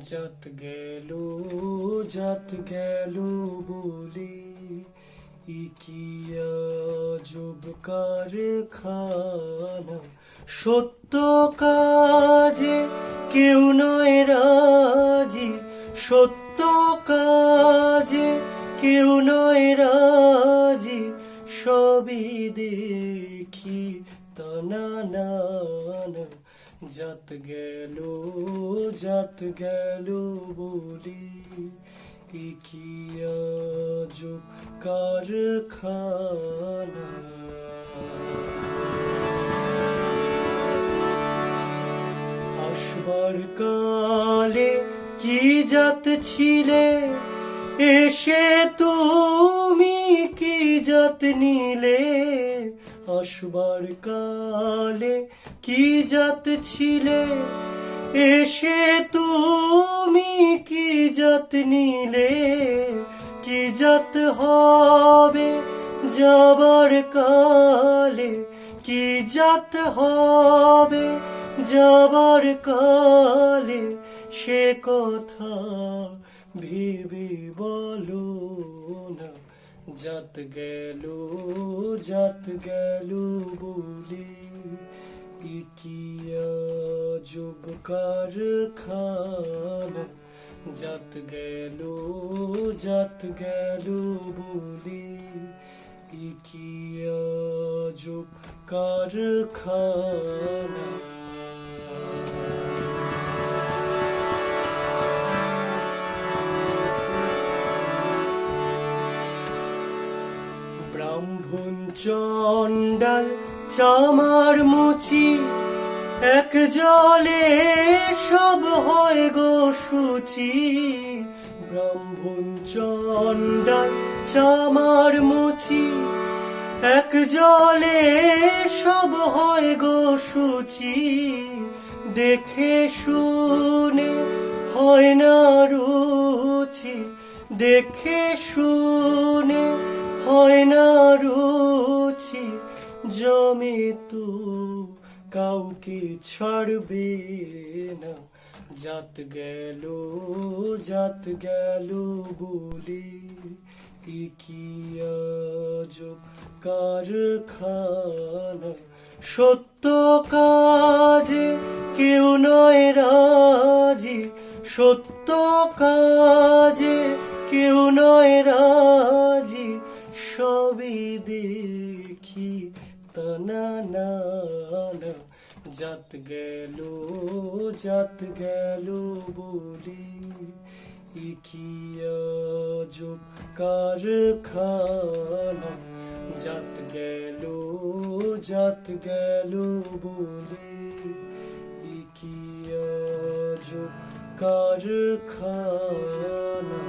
জাত গেল, যত গেল বলে ইকিয়া যুব কারখানা। সত্য কাজে কেউ নয় রাজি, সত্য কাজে কেউ নয় রাজি, সবই দেখি তানা না। জাত গেল জাত গেল বলি কি আজব কারখানা? আসবার কালে কি জাত ছিলে? এসে তুমি কি জাত নিলে? আসবার কালে কি জাত ছিলে? এসে তুমি কি জাত নিলে? কি জাত হবে যাবার কালে? কি জাত হবে যাবার কালে? সে কথা ভেবে বলো। জাত গেল জাত গেল বলে কি যুব কারখানা। জাত গেল জাত গেল বলে কি যুব কারখানা। ব্রাহ্মণ চণ্ডাল চামার মুচি, এক জলে সব হয় গো সুচি। ব্রাহ্মণ চণ্ডাল চামার মুচি, এক জলে সব হয় গো সুচি। দেখে শুনে হয় না রুচি, দেখে শুনে জমে তো কাউকে ছাড়বে না। জাত গেল জাত গেল বলে কি আজব কারখানা। সত্য কাজে কেউ নয় রাজি, সত্য কাজে কেউ নয় রাজি, সবই দেখি তানা না না জাত গেল জাত গেল বলে কি আজব কারখানা জাত গেল জাত গেল বলে কি আজব কারখানা